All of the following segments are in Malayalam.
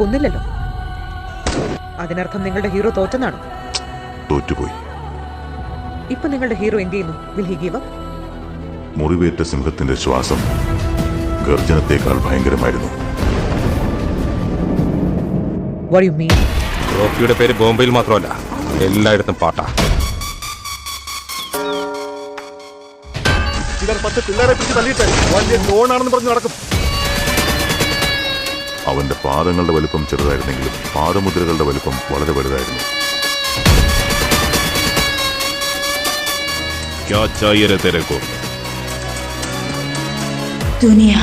കൊന്നില്ലല്ലോ. അതിനർത്ഥം നിങ്ങളുടെ ഹീറോ തോറ്റെന്നാണ്? തോറ്റുപോയി. ഇപ്പൊ നിങ്ങളുടെ ഹീറോ എന്ത് ചെയ്യുന്നു? Will he give up? മുറിവേറ്റ സിംഹത്തിന്റെ ശ്വാസം ഗർജനത്തെക്കാൾ ഭയങ്കരമായിരുന്നു. വാട്ട് യു മീൻ റോക്കിയുടെ പേര് ബോംബെയിൽ മാത്രമല്ല എല്ലായിടത്തും പാട്ടാ. ഇവർ പത്ത് പിള്ളേരെ പിടിച്ച് തള്ളിയിട്ട് വലിയ ലോണാണെന്ന് പറഞ്ഞ് നടക്കും. അവന്റെ പാദങ്ങളുടെ വലുപ്പം ചെറുതായിരുന്നെങ്കിലും പാദമുദ്രകളുടെ വലുപ്പം വളരെ വലുതായിരുന്നു क्या चाहिए रे तेरे को दुनिया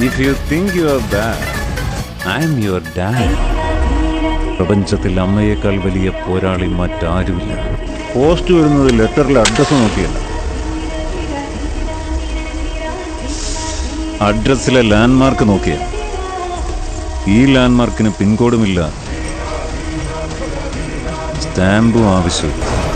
If you think you are bad, I am your dad. പ്രപഞ്ചത്തിൽ അമ്മയേക്കാൾ വലിയ പോരാളി മറ്റാരുമില്ല. പോസ്റ്റ് വരുന്നത് ലെറ്ററിൽ അഡ്രസ് നോക്കിയല്ല അഡ്രസ്സിലെ ലാൻഡ്മാർക്ക് നോക്കിയ. ഈ ലാൻഡ്മാർക്കിന് പിൻകോഡുമില്ല. സ്റ്റാമ്പും ആവശ്യമില്ല.